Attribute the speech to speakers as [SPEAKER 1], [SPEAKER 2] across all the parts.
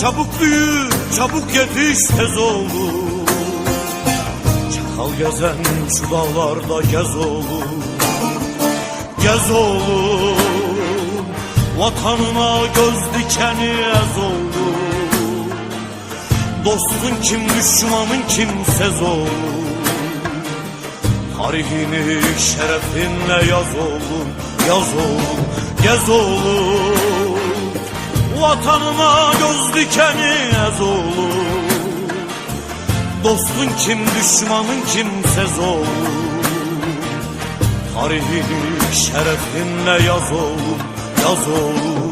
[SPEAKER 1] Çabuk büyü, çabuk yetiş tez oğlum Çakal gezen şu dağlarda gez oğlum Gez oğlum Vatanına göz dikeni ez oğlum Dostun kim düşmanın kim sez oğlum Tarihini şerefinle yaz oğlum Yaz oğlum, gez oğlum Vatanına göz dikeni ez oğlum Dostun kim düşmanın kimsez oğlum Tarihini şerefinle yaz oğlum Yaz oğlum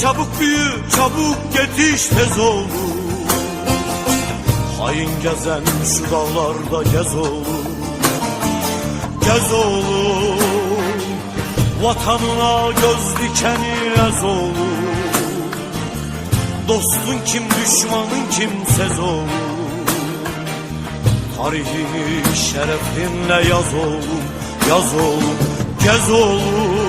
[SPEAKER 1] Çabuk büyü, çabuk yetiş tez oğlum Hain gezen şu dağlarda gez oğlum Gez oğlum Vatanına göz dikeni ez oğlum Dostun kim düşmanın kimsez oğlum Tarihini şerefinle yaz oğlum Yaz oğlum, gez oğlum